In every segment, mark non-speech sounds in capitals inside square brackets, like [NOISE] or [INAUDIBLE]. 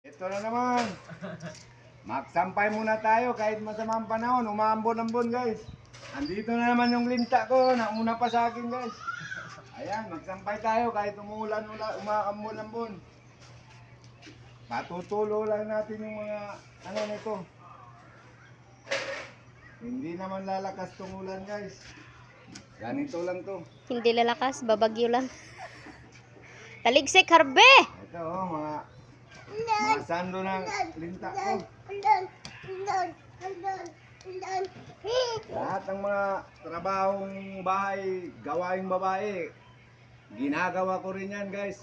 Ito na naman. Magsampay muna tayo kahit masamang panahon. Umaambon-ambon guys. Andito na naman yung linta ko. Nauna pa sa akin guys. Ayan, magsampay tayo kahit umuulan, ula, umaambon-ambon. Patutulo lang natin yung mga ano nito. Hindi naman lalakas tong ulan guys. Ganito lang to. Hindi lalakas, babagyo lang. [LAUGHS] Taligsik, harbe! Ito oh, mga mga sando ng linta ko. Lahat ng mga trabahong bahay, gawaing babae, ginagawa ko rin yan guys.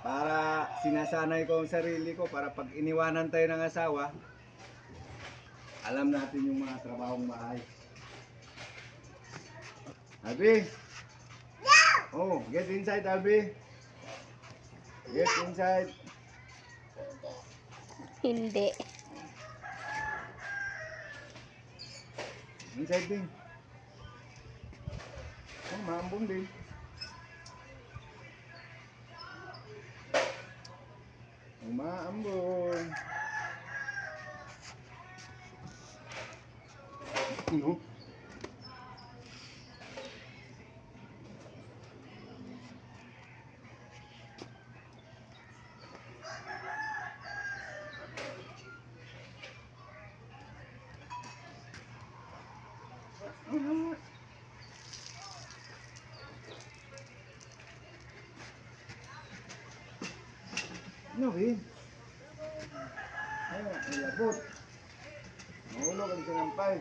Para sinasanay ko ang sarili ko para pag iniwanan tayo ng asawa, alam natin yung mga trabahong bahay. Albi! Oh, get inside, Albi! Get inside. Hindi. Inside din. Oh, maambong din. Umaambong. No? Ano, Vin? Ay, ay, labot. Mahulog ang sinampay.